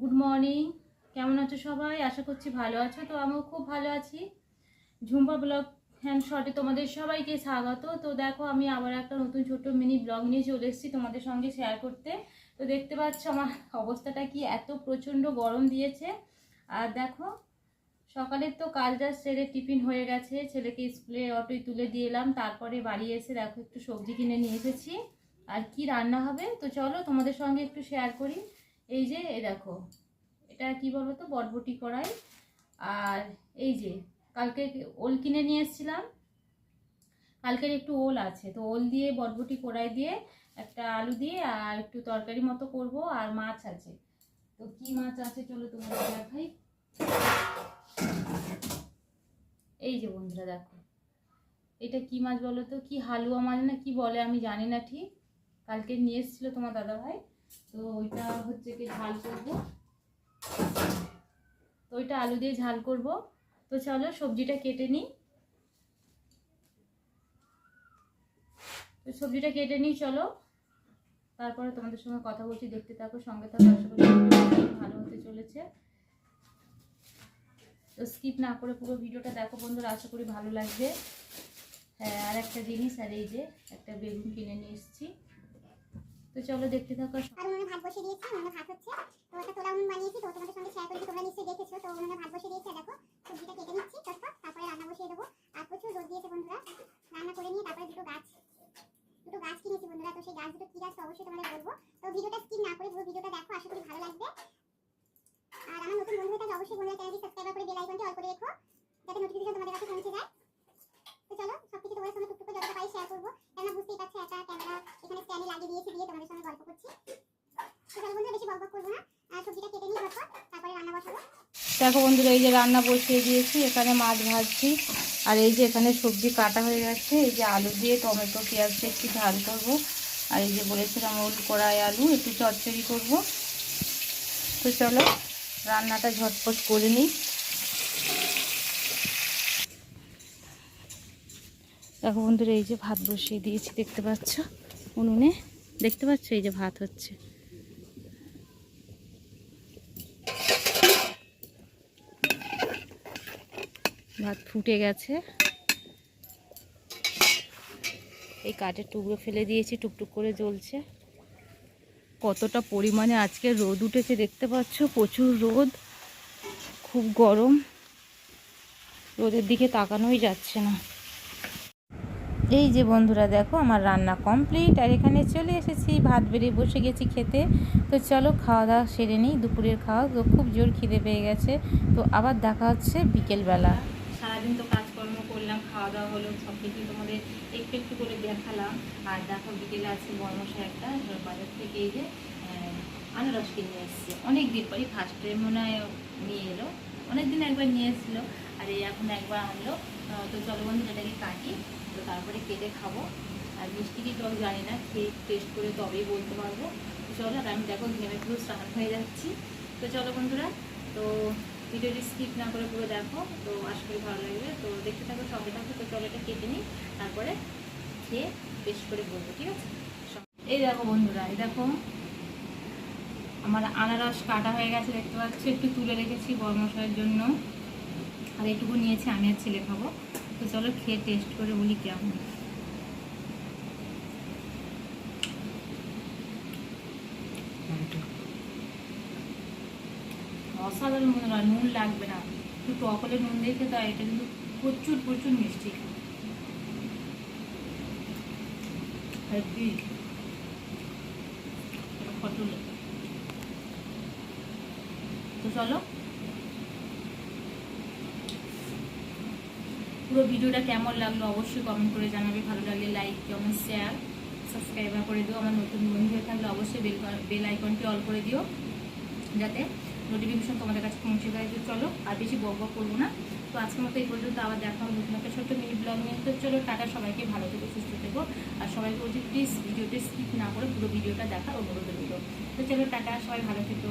Good morning কেমন আছো সবাই? আশা করছি ভালো আছো, তো আমিও খুব ভালো আছি। ঝুম্পা ব্লগ হ্যান্ড শর্টে তোমাদের সবাইকে স্বাগত। তো দেখো, আমি আবার একটা নতুন ছোট্ট মিনি ব্লগ নিয়ে চলে এসেছি তোমাদের সঙ্গে শেয়ার করতে। তো দেখতে পাচ্ছ আমার অবস্থাটা কি? এত প্রচণ্ড গরম দিয়েছে। আর দেখো, সকালের তো কাজটা সেরে টিফিন হয়ে গেছে। ছেলেকে স্কুলে অটোয় তুলে দিয়ে এলাম। তারপরে বাড়ি এসে দেখো, একটু সবজি কিনে নিয়ে এসেছি। আর কি রান্না হবে? তো চলো তোমাদের সঙ্গে একটু শেয়ার করি। এই যে এ দেখো, এটা কি বলো তো বটবটি কড়াই। আর এই যে, কালকে ওল কিনে নিয়ে এসেছিলাম। কালকের একটু ওল আছে, তো ওল দিয়ে বটবটি কড়াই দিয়ে, একটা আলু দিয়ে, আর একটু তরকারি মতো করব, আর মাছ আছে। তো কি মাছ আছে চলো তোমাদের দেখাই। এই যে বন্ধুরা, দেখো। এটা কি মাছ বলো তো কি হালুয়া মাছ না কি বলে আমি জানি না ঠিক। কালকে নিয়ে এসেছিল তোমার দাদা ভাই তো ওইটা হচ্ছে কি ঝাল করব। তো ওইটা আলু দিয়ে ঝাল করব। তো চলো সবজিটা কেটে নিই। তো সবজিটা কেটে নিই, চলো। তারপরে তোমাদের সঙ্গে কথা বলছি, দেখতে থাকো, সঙ্গে থাকো ভালো হতে চলেছে। তো স্কিপ না করে পুরো ভিডিওটা দেখো বন্ধুরা, আশা করি ভালো লাগবে। হ্যাঁ আর একটা জিনিস, আর এই যে একটা বেগুন কিনে নিয়ে এসেছি। তো চলো দেখতে থাকো আর উনুনে ভাত বসিয়ে দিয়েছি, উনুনে ভাত হচ্ছে। তো ওটা তোলা উনুন বানিয়েছি, তো তোমাদের সঙ্গে শেয়ার করেছি, তোমরা নিশ্চয়ই দেখেছ। তো উনুনে ভাত বসিয়ে দিয়েছি দেখো, সবজিটা কেটে নিচ্ছি, চটপট। তারপরে রান্না বসিয়ে দেবো। আর প্রচুর রোদ দিয়েছে বন্ধুরা। রান্না করে নিয়ে তারপরে দুটো গাছ দুটো গাছ কিনেছি বন্ধুরা। তো সেই গাছ দুটো কি গাছ অবশ্যই তোমাদের বলব। তো ভিডিওটা স্কিপ না করে পুরো ভিডিওটা দেখো, আশা করি ভালো লাগবে। আর আমার নতুন বন্ধু হয়ে অবশ্যই বন্ধুরা চ্যানেলটি সাবস্ক্রাইব করে বেল আইকনটি অল করে রেখো, যাতে নোটিফিকেশন তোমাদের কাছে পৌঁছে যায়। তো চলো, সবকিছু তোমাদের সঙ্গে টুকটুক যতটা পারি শেয়ার করব। কেননা বুঝতেই পারছ একটা ক্যামেরা এখানে স্ট্যান্ডে লাগিয়ে দিয়েছি, দিয়ে তোমাদের দেখো বন্ধুরা, এই যে রান্না বসিয়ে দিয়েছি। এখানে মাছ ভাজছি। আর এই যে এখানে সবজি কাটা হয়ে গেছে। এই যে আলু দিয়ে টমেটো, পেঁয়াজ দিয়ে একটু ঝাল করব। আর এই যে বলেছিলাম ওল, কড়াই, আলু, একটু চচ্চড়ি করব। তো চলো, রান্নাটা ঝটপট করে নিই। দেখো বন্ধুরা, এই যে ভাত বসিয়ে দিয়েছি, দেখতে পাচ্ছ উনুনে। দেখতে পাচ্ছ? এই যে ভাত হচ্ছে। ভাত ফুটে গেছে। এই কাঠের টুকরো ফেলে দিয়েছি, টুকটুক করে জ্বলছে। কতটা পরিমাণে আজকে রোদ উঠেছে দেখতে পাচ্ছ? প্রচুর রোদ, খুব গরম। রোদের দিকে তাকানোই যাচ্ছে না। এই যে বন্ধুরা দেখো, আমার রান্না কমপ্লিট আর এখানে চলে এসেছি, ভাত বেড়ে বসে গেছি খেতে। তো চলো খাওয়া দাওয়া সেরে নিই, দুপুরের খাওয়া, তো খুব জোর খিদে পেয়ে গেছে। তো আবার দেখা হচ্ছে বিকেলবেলা। সারাদিন তো কাজকর্ম করলাম, খাওয়া দাওয়া হলো সব কিছু তোমাদের একটু একটু করে দেখালাম। আর দেখো বিকেলে আছে বর্মশা একটা বাজার থেকে এই যে আনারস কিনে এসছে। অনেক দিন পরই ফার্স্ট টাইম মনে হয় নিয়ে এলো। অনেক দিন একবার নিয়ে এসেছিল, আর এই এখন একবার আনলো। তো চলো বন্ধু এটাকে কাটি তো তারপরে কেটে খাব। আর মিষ্টি কি টক জানি না, খেয়ে টেস্ট করে তবেই বলতে পারব। চলো, আর আমি দেখো ঘেমে পুরো স্নান হয়ে যাচ্ছি। তো চলো বন্ধুরা, তো ভিডিওটি স্কিপ না করে পুরো দেখো। তো আশা করি ভালো লাগবে। তো দেখতে থাকো, সঙ্গে থাকো। তো চলো এটা কেটে নিই, তারপরে খেয়ে টেস্ট করে বলব, ঠিক আছে? এই দেখো বন্ধুরা, এই দেখো। আমার আনারস কাটা হয়ে গেছে, দেখতে পাচ্ছি? একটু তুলে রেখেছি বর্মশাইয়ের জন্য। আর এটুকু নিয়েছি, আমি আর ছেলে খাব। তো চলো খেয়ে টেস্ট করে বলি কেমন। অসাধারণ মনে হয়, নুন লাগবে না। একটু টক নুন দিয়ে খেতে হয় এটা কিন্তু প্রচুর প্রচুর মিষ্টি। তো চলো পুরো ভিডিওটা কেমন লাগল অবশ্যই কমেন্ট করে জানাবে। ভালো লাগলে লাইক কমেন্ট শেয়ার সাবস্ক্রাইবার করে দিও। আমার নতুন বন্ধু হয়ে থাকলে অবশ্যই বেল বেল আইকনটি অল করে দিও। যাতে নোটিফিকেশন তোমাদের কাছে পৌঁছে যায় তো চলো আর বেশি বক করব না। তো আজকের মতো এই পর্যন্ত আবার দেখা হবে নতুন একটা ছোট্ট মিনি ব্লগ নিয়ে। তো চলো টাটা, সবাইকে ভালো থেকো, সুস্থ থেকো। আর সবাইকে বলছি প্লিজ ভিডিওটা স্কিপ না করে পুরো ভিডিওটা দেখার অনুরোধ রইল তো চলো টাটা, সবাই ভালো থেকো।